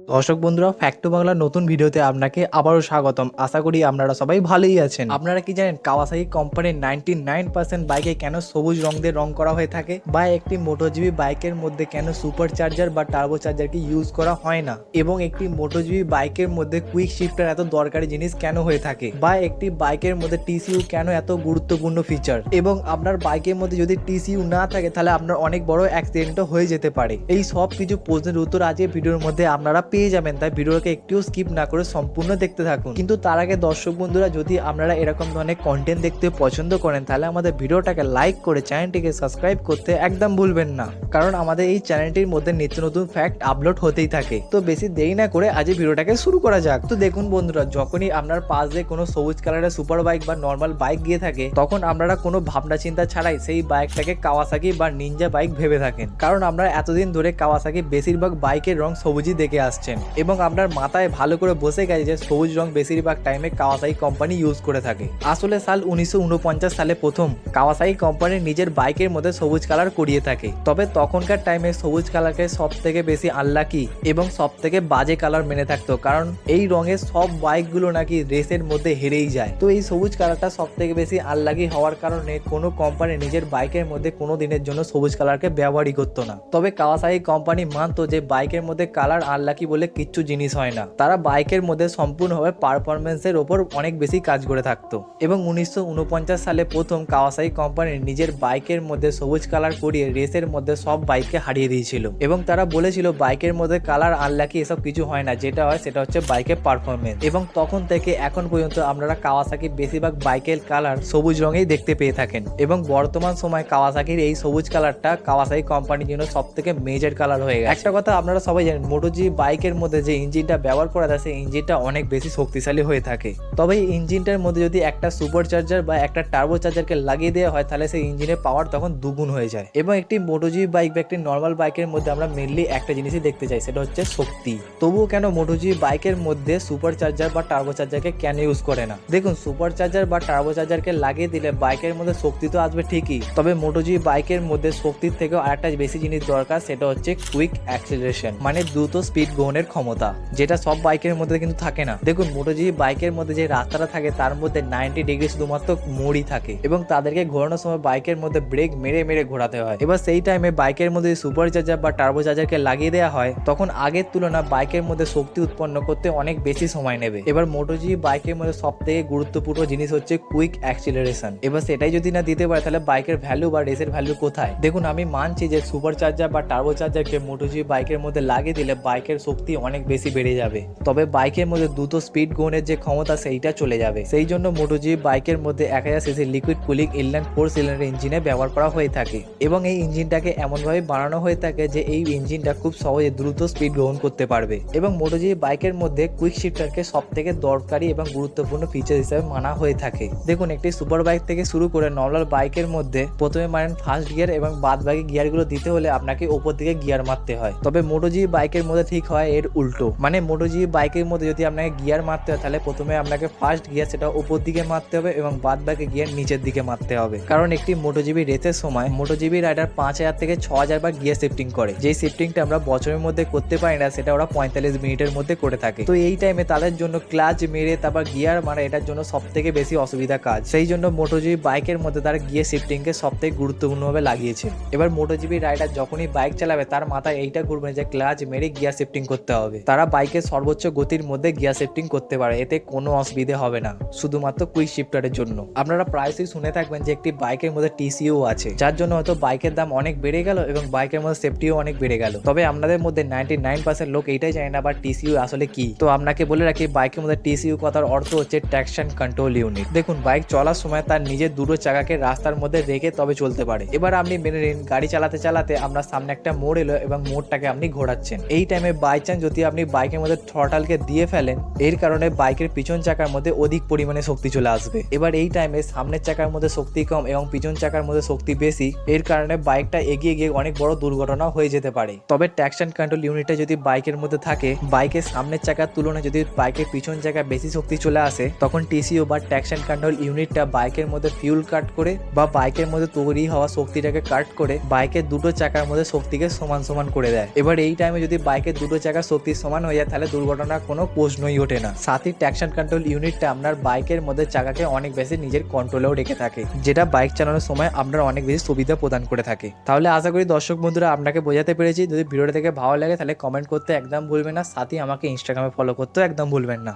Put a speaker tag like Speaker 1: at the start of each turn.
Speaker 1: দর্শক বন্ধুরা ফ্যাক্টো বাংলার নতুন ভিডিওতে আপনাকে আবারও স্বাগতম। আশা করি আপনারা সবাই ভালোই আছেন। আপনারা কি জানেন কাওয়াসাকি কোম্পানির নাইনটি নাইন পার্সেন্ট বাইকে কেন সবুজ রং দিয়ে রং করা হয়ে থাকে বা একটি মোটোজিবি বাইকের মধ্যে কেন সুপার চার্জার বা টার্বো চার্জারকে ইউজ করা হয় না? এবং একটি মোটোজিবি বাইকের মধ্যে কুইক শিফটার এত দরকারি জিনিস কেন হয়ে থাকে? বা একটি বাইকের মধ্যে টিসিউ কেন এত গুরুত্বপূর্ণ ফিচার এবং আপনার বাইকের মধ্যে যদি টিসিউ না থাকে, তাহলে আপনার অনেক বড় অ্যাক্সিডেন্টও হয়ে যেতে পারে। এই সব কিছু প্রশ্নের উত্তর আজকে ভিডিওর মধ্যে আপনারা পেয়ে যাবেন, তাই ভিডিওকে একটিও স্কিপ না করে সম্পূর্ণ দেখতে থাকুন। কিন্তু তার আগে দর্শক বন্ধুরা, যদি আপনারা এরকম ধরনের কন্টেন্ট দেখতে পছন্দ করেন, তাহলে আমাদের ভিডিওটাকে লাইক করে চ্যানেলটিকে সাবস্ক্রাইব করতে একদম ভুলবেন না। কারণ আমাদের এই চ্যানেলটির মধ্যে নিত্য নতুন ফ্যাক্ট আপলোড হতেই থাকে। তো বেশি দেরি না করে আজ ভিডিওটাকে শুরু করা যাক। তো দেখুন বন্ধুরা, যখনই আপনার পাশ দিয়ে কোনো সবুজ কালারের সুপার বাইক বা নর্মাল বাইক গিয়ে থাকে, তখন আপনারা কোনো ভাবনা চিন্তা ছাড়াই সেই বাইকটাকে কাওয়াসাকি বা নিনজা বাইক ভেবে থাকেন। কারণ আমরা এতদিন ধরে কাওয়াসাকি বেশিরভাগ বাইকের রং সবুজই দেখে আসছেন এবং আপনার মাথায় ভালো করে বসে গেছে যে সবুজ রং বেশিরভাগ টাইমে কাওয়াসাকি কোম্পানি ইউজ করে থাকে। আসলে সাল উনিশশো সালে প্রথম কাওয়াসাকি কোম্পানি নিজের বাইকের মধ্যে সবুজ কালার করিয়ে থাকে। তবে তখনকার টাইমে সবুজ কালারকে সব থেকে বেশি আনলাকি এবং সব থেকে বাজে কালার মেনে থাকতো, কারণ এই রঙের সব বাইকগুলো নাকি রেসের মধ্যে হেরেই যায়। তো এই সবুজ কালারটা সব থেকে বেশি আনলাকি হওয়ার কারণে কোনো কোম্পানি নিজের বাইকের মধ্যে কোনো দিনের জন্য সবুজ কালারকে ব্যবহারই করতো না। তবে কাওয়াসাই কোম্পানি মানতো যে বাইকের মধ্যে কালার আনলাকি বলে কিচ্ছু জিনিস হয় না। তারা বাইকের মধ্যে সম্পূর্ণভাবে পারফরমেন্সের ওপর অনেক বেশি কাজ করে থাকতো। এবং উনিশশো উনপঞ্চাশ সালে প্রথম কাওয়াসাই কোম্পানির নিজের বাইকের মধ্যে সবুজ কালার করিয়ে রেসের মধ্যে সব বাইককে হারিয়ে দিয়েছিল। এবং তারা বলেছিল, বাইকের মধ্যে কালার আনলাকি এসব কিছু হয় না। যেটা হয় সেটা হচ্ছে বাইকের পারফরমেন্স এবং তখন থেকে এখন পর্যন্ত আপনারা কাওয়াসাকি বেশিরভাগ বাইকের কালার সবুজ রঙেই দেখতে পেয়ে থাকেন। এবং বর্তমান সময় কাওয়াসাকির এই সবুজ কালারটা কাওয়াসাকি কোম্পানির জন্য সব থেকে মেজর কালার হয়ে গেছে। একটা কথা আপনারা সবাই জানেন মোটোজি বাইকের মধ্যে যে ইঞ্জিনটা ব্যবহার করা যায়, সেই ইঞ্জিনটা অনেক বেশি শক্তিশালী হয়ে থাকে। তবে এই ইঞ্জিনটার মধ্যে যদি একটা সুপার চার্জার বা একটা টার্বো চার্জারকে লাগিয়ে দেওয়া হয়, তাহলে সেই ইঞ্জিনের পাওয়ার তখন দুগুণ হয়ে যায়। এবং একটি মোটোজি বাইক বা একটি নর্মাল বাইকের মধ্যে আমরা মেনলি একটা জিনিসই দেখতে চাই, সেটা হচ্ছে শক্তি। তবুও কেন মোটোজি বাইকের মধ্যে সুপার চার্জার বা টার্বো চার্জারকে কেন ইউজ করে না? দেখুন সুপার চার্জার বা টার্বো চার্জারকে লাগিয়ে দিলে বাইকের মধ্যে শক্তি তো আসবে ঠিকই, তবে মোটোজি বাইকের মধ্যে শক্তির থেকেও আরেকটা বেশি জিনিস দরকার, সেটা হচ্ছে কুইক অ্যাক্সিলারেশন মানে দ্রুত স্পিড গ্রহণের ক্ষমতা, যেটা সব বাইকের মধ্যে কিন্তু থাকে না। দেখুন মোটোজি বাইকের মধ্যে যে রাস্তাটা থাকে, তার মধ্যে নাইনটি ডিগ্রি শুধুমাত্র মোড়ই থাকে এবং তাদেরকে ঘোরানোর সময় বাইকের মধ্যে ব্রেক মেরে মেরে ঘোরাতে হয়। এবার সেই টাইমে বাইকের মধ্যে সুপার চার্জার বা টার্বো চার্জারকে লাগিয়ে দেওয়া হয়, তখন আগের তুলনা বাইকের মধ্যে শক্তি উৎপন্ন করতে অনেক বেশি সময় নেবে। এবার মোটোজি বাইকের মধ্যে সব থেকে গুরুত্বপূর্ণ জিনিস হচ্ছে কুইক অ্যাক্সিলারেশন এবার সেটাই যদি না দিতে পারে, তাহলে বাইকের ভ্যালু বা রেসের ভ্যালু কোথায়? দেখুন, আমি মানছি যে সুপার চার্জার বা টার্বো চার্জারকে মোটোজি বাইকের মধ্যে লাগিয়ে দিলে বাইকের শক্তি অনেক বেশি বেড়ে যাবে। তবে বাইকের মধ্যে দ্রুত স্পিড গ্রহণের যে ক্ষমতা, সেইটা চলে যাবে। সেই জন্য মোটোজি বাইকের মধ্যে এক হাজার CC liquid cooling inline four cylinder ইঞ্জিনে ব্যবহার করা হয়ে থাকে এবং এই ইঞ্জিনটাকে এমনভাবে বানানো হয়ে থাকে যে এই ইঞ্জিনটা খুব সহজে দ্রুত স্পিড গ্রহণ করতে পারবে এবং মোটোজি বাইকের মধ্যে কুইক শিফটারকে সব থেকে দরকারি এবং গুরুত্বপূর্ণ ফিচার হিসেবে মানা হয়ে থাকে। দেখুন, একটি সুপার বাইক থেকে শুরু করে নর্মাল বাইকের মধ্যে প্রথমে মানেন ফার্স্ট গিয়ার এবং বাদ বাকি গিয়ারগুলো দিতে হলে আপনাকে ওপর দিকে গিয়ার মারতে হয়। তবে মোটোজি বাইকের মধ্যে ঠিক হয় এর উল্টো। মানে মোটোজি বাইকের মধ্যে যদি আপনাকে গিয়ার মারতে হয়, তাহলে প্রথমে আপনাকে ফার্স্ট গিয়ার সেটা উপর দিকে মারতে হবে এবং বাদ বাকি গিয়ার নিচের দিকে মারতে হবে। কারণ একটি মোটোজিবি রেসের সময় মোটোজিবি রাইডার পাঁচ হাজার থেকে ছ হাজার বার গিয়ার শিফটিং করে। যেই শিফটিংটা আমরা বছরের মধ্যে করতে পারি না, সেটা ওরা পঁয়তাল্লিশ মিনিটের মধ্যে করে থাকে। তো এই টাইমে তাদের জন্য ক্লাচ মেরে, তারপর গিয়ার মারা, এটার জন্য সব থেকে বেশি অসুবিধা কাজ। সেই জন্য মোটোজিবি বাইকের মধ্যে তারা গিয়ার শিফটিংকে সব থেকে গুরুত্বপূর্ণভাবে লাগিয়েছে। এবার মোটোজিবি রাইডার যখনই বাইক চালাবে, তার মাথায় এইটা ঘুরবে যে ক্লাচ মেরে গিয়ার শিফটিং করতে হবে। তারা বাইকের সর্বোচ্চ গতির মধ্যে গিয়ার শিফটিং করতে পারে, এতে কোনো অসুবিধে হবে না। শুধুমাত্র কুইক শিফটারের জন্য। আপনারা প্রায়শই শুনে থাকবেন যে একটি বাইকের মধ্যে টিসিও আছে, যার জন্য হয়তো বাইকের দাম অনেক বেড়ে গেল এবং বাইকের মধ্যে সেফটিও অনেক বেড়ে গেল। তবে আপনাদের মধ্যে নাইনটি নাইন পার্সেন্ট লোক এইটাই জানে না বা টিসিউ আসলে কি? তো আপনাকে বলে রাখি, বাইকের মধ্যে টিসিউ কথার অর্থ হচ্ছে ট্যাকশন কন্ট্রোল ইউনিট দেখুন, বাইক চলার সময় তার নিজের দুটো চাকাকে রাস্তার মধ্যে রেখে তবে চলতে পারে। এবার আপনি মেনে নিন, গাড়ি চালাতে চালাতে আপনার সামনে একটা মোড় এলো এবং মোড়টাকে আপনি ঘোরাচ্ছেন। এই টাইমে বাই চান্স যদি আপনি বাইকের মধ্যে থ্রটালকে দিয়ে ফেলেন, এর কারণে বাইকের পিছন চাকার মধ্যে অধিক পরিমাণে শক্তি চলে আসবে। এবার এই টাইমে সামনের চাকার মধ্যে শক্তি কম এবং পিছন চাকার মধ্যে শক্তি বেশি, এর কারণে বাইকটা এগিয়ে গিয়ে অনেক বড় দুর্ঘটনা হয়ে যেতে পারে। তবে ট্যাকশন কন্ট্রোল ইউনিটটা যদি বাইকের মধ্যে থাকে বাইকের সামনের চাকার তুলনায় যদি বাইকের পিছন চাকায় বেশি শক্তি চলে আসে, তখন টিসিও বা ট্যাকশন কন্ট্রোল ইউনিটটা বাইকের মধ্যে ফিউল কাট করে বা বাইকের মধ্যে তৈরি হওয়া শক্তিটাকে কাট করে বাইকের দুটো চাকার মধ্যে শক্তিকে সমান সমান করে দেয়। এবার এই টাইমে যদি বাইকের দুটো চাকার শক্তির সমান হয়ে যায়, তাহলে দুর্ঘটনার কোনো প্রশ্নই ওঠে না। সাথে ট্যাকশন কন্ট্রোল ইউনিটটা আপনার বাইকের মধ্যে চাকাকে অনেক বেশি নিজের কন্ট্রোলেও রেখে থাকে, যেটা বাইক চালানোর সময় আপনার অনেক বেশি সুবিধা প্রদান করে থাকে। তাহলে আশা করি দর্শক বন্ধুরা আপনাকে বোঝাতে পেরেছি, যদি ভিডিওটা থেকে ভালো লাগে তাহলে কমেন্ট করতে একদম ভুলবেন না, সাথে আমাকে ইনস্টাগ্রামে ফলো করতেও একদম ভুলবেন না।